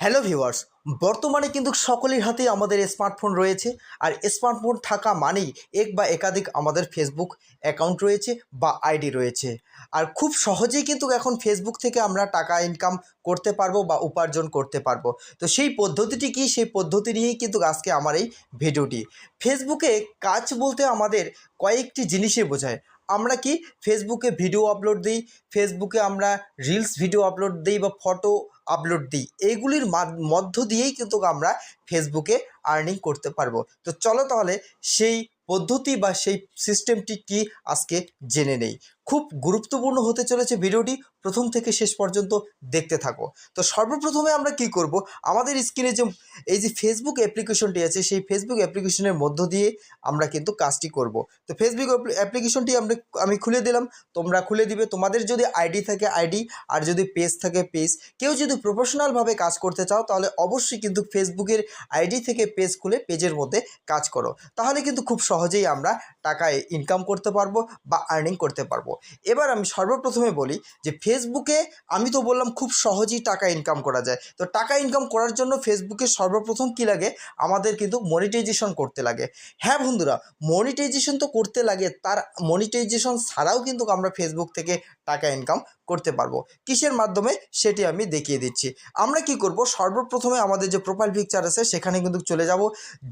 Hello viewers, বর্তমানে কিন্তু সকলের হাতেই আমাদের স্মার্টফোন রয়েছে। আর স্মার্টফোন থাকা মানেই এক বা একাধিক আমাদের ফেসবুক অ্যাকাউন্ট রয়েছে বা আইডি রয়েছে। আর খুব সহজেই কিন্তু এখন ফেসবুক থেকে আমরা টাকা ইনকাম করতে পারব বা উপার্জন করতে পারব। তো সেই পদ্ধতিটি কি? সেই পদ্ধতি নিয়েই কিন্তু আজকে আমার এই ভিডিওটি। ফেসবুকে কাজ বলতে আমাদের কয়েকটি জিনিসই বোঝায়। আমরা কি? ফেসবুকে ভিডিও আপলোড দিই ফেসবুকে আমরা রিলস ভিডিও আপলোড দিই বা ফটো আপলোড দিই। এইগুলির মধ্য দিয়েই কিন্তু আমরা ফেসবুকে আর্নিং করতে পারব। তো চলো তাহলে সেই পদ্ধতি বা সেই সিস্টেমটি কি আজকে জেনে নেই। খুব গুরুত্বপূর্ণ হতে চলেছে ভিডিওটি। প্রথম থেকে শেষ পর্যন্ত দেখতে থাকো। তো সর্বপ্রথমে আমরা কি করব? আমাদের স্ক্রিনে যে এই যে ফেসবুক অ্যাপ্লিকেশনটি আছে, সেই ফেসবুক অ্যাপ্লিকেশনের মধ্য দিয়ে আমরা কিন্তু কাজটি করব। তো ফেসবুক অ্যাপ্লিকেশনটি আমরা, আমি খুলে দিলাম। তোমরা খুলে দিবে। তোমাদের যদি আইডি থাকে আইডি আর যদি পেজ থাকে পেজ কেউ যদি প্রফেশনালভাবে কাজ করতে চাও, তাহলে অবশ্যই কিন্তু ফেসবুকের আইডি থেকে পেজ খুলে পেজের মধ্যে কাজ করো। তাহলে কিন্তু খুব সহজেই আমরা টাকা ইনকাম করতে পারব বা আর্নিং করতে পারব। এবার আমি সর্বপ্রথমে বলি যে ফেসবুকে আমি তো বললাম খুব সহজেই টাকা ইনকাম করা যায়। তো টাকা ইনকাম করার জন্য ফেসবুকে সর্বপ্রথম কি লাগে? আমাদের কিন্তু মনিটাইজেশন করতে লাগে। হ্যাঁ বন্ধুরা মনিটাইজেশন তো করতে লাগে, তার মনিটাইজেশন ছাড়াও কিন্তু আমরা ফেসবুক থেকে টাকা ইনকাম করতে পারব। কিসের মাধ্যমে? সেটি আমি দেখিয়ে দিচ্ছি। আমরা কি করব? সর্বপ্রথমে আমাদের যে প্রোফাইল পিকচার আছে, সেখানে কিন্তু চলে যাব।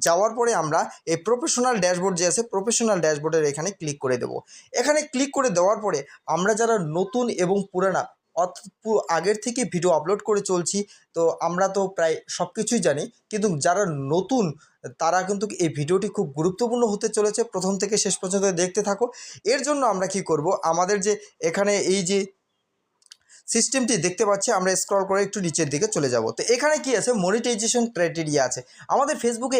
যাওয়ার পরে আমরা এই প্রফেশনাল ড্যাশবোর্ড যে আছে প্রফেশনাল ড্যাশবোর্ডের এখানে ক্লিক করে দেব। এখানে ক্লিক করে দেওয়ার পরে আমরা যারা নতুন এবং পুরানা আগের থেকে ভিডিও আপলোড করে চলছি, তো আমরা তো প্রায় সব কিছুই জানি, কিন্তু যারা নতুন, তারা কিন্তু এই ভিডিওটি খুব গুরুত্বপূর্ণ হতে চলেছে। প্রথম থেকে শেষ পর্যন্ত দেখতে থাকো। এর জন্য আমরা কি করব? আমাদের যে এখানে এই যে সিস্টেমটি দেখতে পাচ্ছি, আমরা স্ক্রল করে একটু নিচের দিকে চলে যাব। তো এখানে কি আছে? মনিটাইজেশন ক্রাইটেরিয়া আছে। আমাদের ফেসবুকে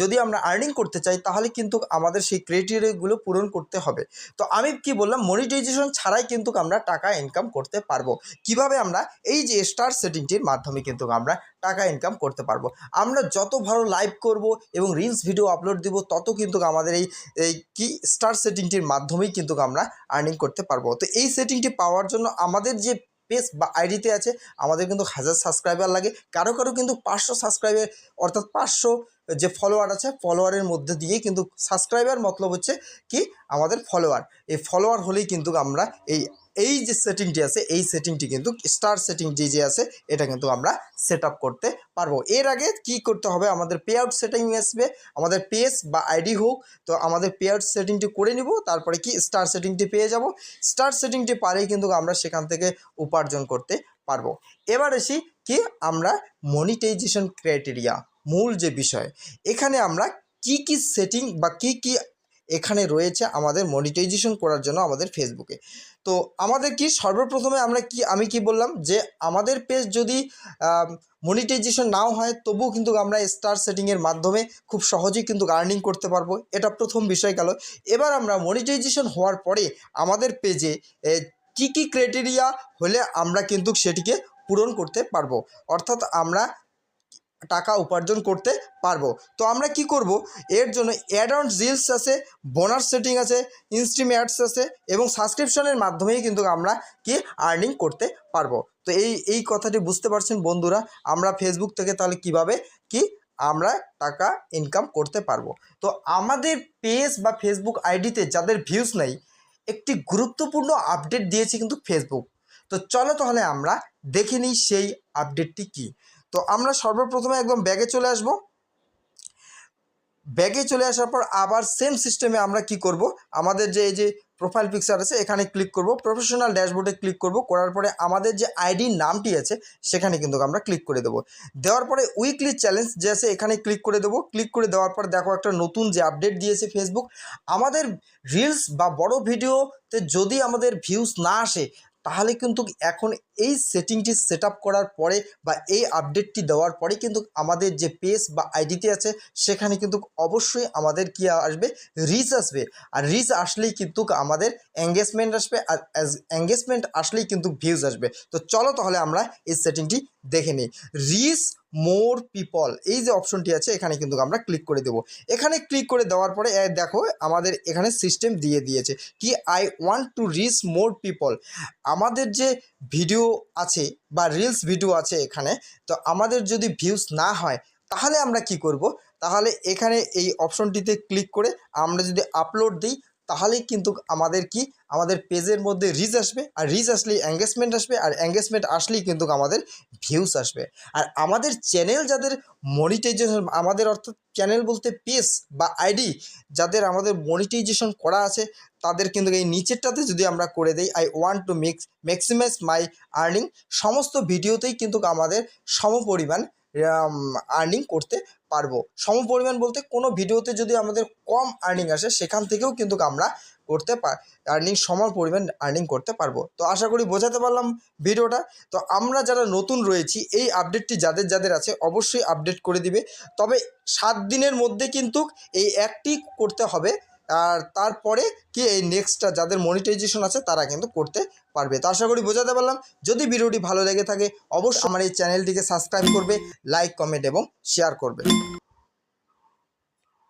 যদি আমরা আর্নিং করতে চাই, তাহলে কিন্তু আমাদের সেই ক্রাইটেরিয়াগুলো পূরণ করতে হবে। তো আমি কি বললাম? মনিটাইজেশন ছাড়াই কিন্তু আমরা টাকা ইনকাম করতে পারব। কীভাবে আমরা? এই যে স্টার সেটিংটির মাধ্যমে কিন্তু আমরা টাকা ইনকাম করতে পারব। আমরা যত ভালো লাইভ করব এবং রিলস ভিডিও আপলোড দিব, তত কিন্তু আমাদের এই এই কি? স্টার সেটিংটির মাধ্যমেই কিন্তু আমরা আর্নিং করতে পারব। তো এই সেটিংটি পাওয়ার জন্য আমাদের যে পেজ বা আইডিতে আছে। আমাদের কিন্তু হাজার সাবস্ক্রাইবার লাগে। কারও কারও কিন্তু পাঁচশো সাবস্ক্রাইবার অর্থাৎ পাঁচশো যে ফলোয়ার আছে ফলোয়ারের মধ্যে দিয়ে কিন্তু সাবস্ক্রাইবার মতলব হচ্ছে কি? আমাদের ফলোয়ার এই ফলোয়ার হলেই কিন্তু আমরা এই এই যে সেটিংটি আছে, এই সেটিংটি কিন্তু স্টার সেটিং যে যে আছে, এটা কিন্তু আমরা সেট করতে পারব। এর আগে কি করতে হবে? আমাদের পে আউট সেটিং আসবে, আমাদের পেজ বা আইডি হোক, তো আমাদের পে আউট সেটিংটি করে নিব, তারপরে কি স্টার সেটিংটি পেয়ে যাব। স্টার সেটিংটি পারেই কিন্তু আমরা সেখান থেকে উপার্জন করতে পারব। এবার আসি কি? আমরা মনিটাইজেশন ক্রাইটেরিয়া মূল যে বিষয়। এখানে আমরা কি কি সেটিং বা কি কি এখানে রয়েছে আমাদের মনিটাইজেশন করার জন্য আমাদের ফেসবুকে তো আমাদের কি সর্বপ্রথমে আমরা কি, আমি কি বললাম যে আমাদের পেজ যদি মনিটাইজেশন নাও হয়, তবুও কিন্তু আমরা স্টার সেটিংয়ের মাধ্যমে খুব সহজেই কিন্তু আর্নিং করতে পারব। এটা প্রথম বিষয় গেল। এবার আমরা মনিটাইজেশন হওয়ার পরে আমাদের পেজে কি কি ক্রাইটেরিয়া হলে আমরা কিন্তু সেটিকে পূরণ করতে পারব। অর্থাৎ আমরা টাকা উপার্জন করতে পারব। তো আমরা কি করব? এর জন্য অ্যাড রিলস আছে বোনাস সেটিং আছে ইনস্ট্রিম আছে এবং সাবস্ক্রিপশনের মাধ্যমেই কিন্তু আমরা কি আর্নিং করতে পারব। তো এই এই কথাটি বুঝতে পারছেন বন্ধুরা, আমরা ফেসবুক থেকে তাহলে কীভাবে কি আমরা টাকা ইনকাম করতে পারব? তো আমাদের পেজ বা ফেসবুক আইডিতে যাদের ভিউজ নেই, একটি গুরুত্বপূর্ণ আপডেট দিয়েছে কিন্তু ফেসবুক তো চলো তাহলে আমরা দেখে নিই সেই আপডেটটি কী। তো আমরা সর্বপ্রথমে একদম ব্যাগে চলে আসব। ব্যাগে চলে আসার পর আবার সেম সিস্টেমে আমরা কি করব? আমাদের যে, এই যে প্রোফাইল পিকচার আছে, এখানে ক্লিক করব। প্রফেশনাল ড্যাশবোর্ডে ক্লিক করব। করার পরে আমাদের যে আইডি নামটি আছে, সেখানে কিন্তু আমরা ক্লিক করে দেবো। দেওয়ার পরে উইকলি চ্যালেঞ্জ যে আছে, এখানে ক্লিক করে দেবো। ক্লিক করে দেওয়ার পর দেখো একটা নতুন যে আপডেট দিয়েছে ফেসবুক আমাদের রিলস বা বড় ভিডিওতে যদি আমাদের ভিউজ না আসে তাহলে কিন্তু এখন এই সেটিংটি সেট করার পরে বা এই আপডেটটি দেওয়ার পরে কিন্তু আমাদের যে পেজ বা আইডিতে আছে, সেখানে কিন্তু অবশ্যই আমাদের কি আসবে? রিচ আসবে। আর রিচ আসলেই কিন্তু আমাদের এঙ্গেজমেন্ট আসবে আর এঙ্গেজমেন্ট আসলেই কিন্তু ভিউজ আসবে। তো চলো তাহলে আমরা এই সেটিংটি দেখে নিই। রিচ মোর পিপল, এই যে অপশনটি আছে, এখানে কিন্তু আমরা ক্লিক করে দেবো। এখানে ক্লিক করে দেওয়ার পরে দেখো, আমাদের এখানে সিস্টেম দিয়ে দিয়েছে কি I want to reach more people আমাদের যে ভিডিও আছে বা রিলস ভিডিও আছে এখানে, তো আমাদের যদি ভিউজ না হয়, তাহলে আমরা কি করব? তাহলে এখানে এই অপশনটিতে ক্লিক করে আমরা যদি আপলোড দিই তাহলেই কিন্তু আমাদের কি? আমাদের পেজের মধ্যে রিচ আসবে। আর রিচ আসলেই এঙ্গেজমেন্ট আসবে। আর এঙ্গেজমেন্ট আসলেই কিন্তু আমাদের ভিউস আসবে। আর আমাদের চ্যানেল যাদের মনিটাইজেশন আমাদের অর্থাৎ চ্যানেল বলতে পেজ বা আইডি যাদের আমাদের মনিটাইজেশন করা আছে, তাদের কিন্তু এই নিচেরটাতে যদি আমরা করে দিই I want to makes maximize my earning সমস্ত ভিডিওতেই কিন্তু আমাদের সমপরিমাণ আর্নিং করতে পারব। সমপরিমাণ বলতে কোনো ভিডিওতে যদি আমাদের কম আর্নিং আসে, সেখান থেকেও কিন্তু আমরা করতে পার আর্নিং সমান পরিমাণ আর্নিং করতে পারব। তো আশা করি বোঝাতে পারলাম ভিডিওটা। তো আমরা যারা নতুন রয়েছি, এই আপডেটটি যাদের যাদের আছে, অবশ্যই আপডেট করে দিবে। তবে সাত দিনের মধ্যে কিন্তু এই একটি করতে হবে। আর তারপরে কি এই নেক্সটটা যাদের মনিটাইজেশন আছে, তারা কিন্তু করতে পারবে। তো আশা করি বোঝাতে পারলাম। যদি ভিডিওটি ভালো লেগে থাকে, অবশ্যই আমার এই চ্যানেলটিকে সাবস্ক্রাইব করবে লাইক কমেন্ট এবং শেয়ার করবে।